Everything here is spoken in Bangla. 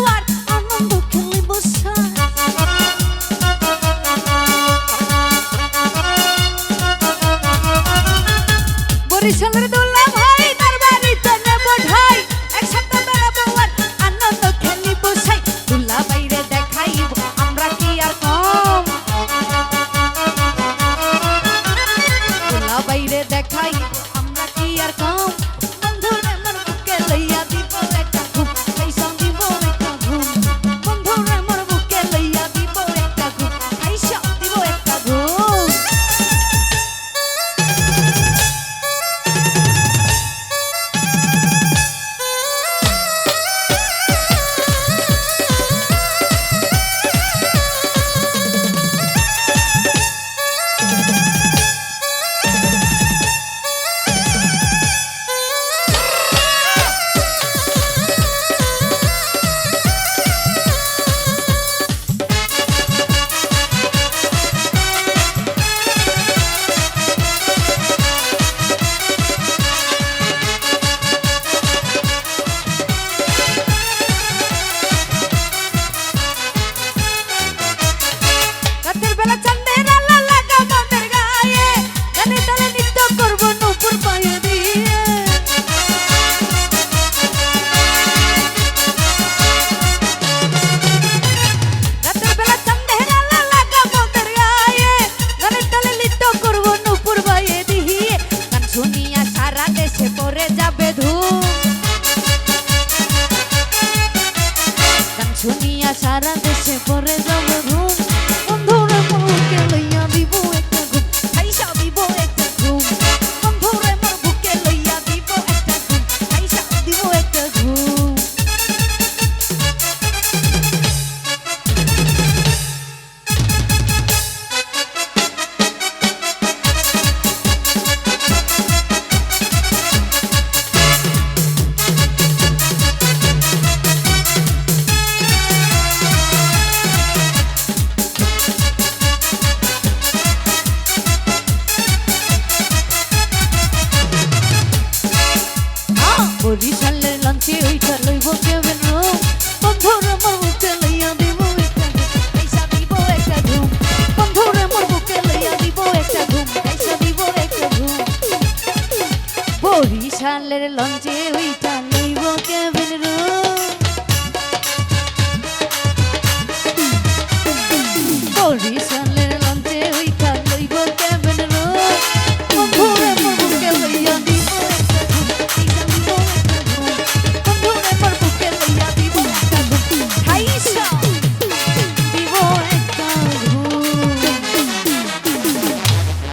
lot. সারা দেশে পরে যাবে ধুম গান শুনিয়া সারা দেশে পরে যাবে ধুম